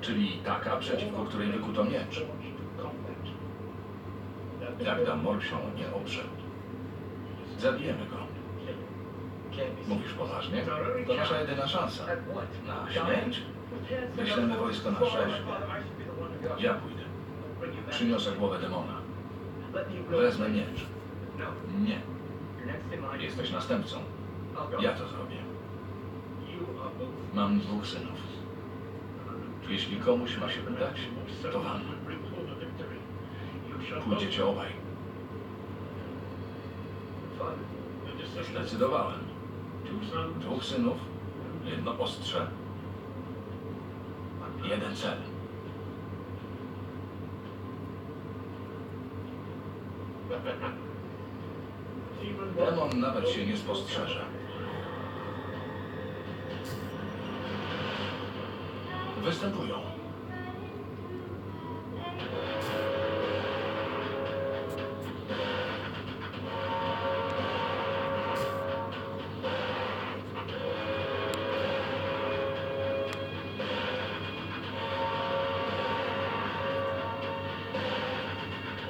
Czyli taka, przeciwko której wykuto miecz. Jak Damor się nie oprze. Zabijemy go. Mówisz poważnie? To nasza jedyna szansa. Na śmierć? Wyślemy wojsko na sześć. Ja pójdę. Przyniosę głowę demona. Wezmę miecz. Nie. Jesteś następcą. Ja to zrobię. Mam dwóch synów. Jeśli komuś ma się udać, to wam. Pójdziecie obaj. Zdecydowałem. Dwóch synów, jedno ostrze, jeden cel. Demon nawet się nie spostrzeże. Weź.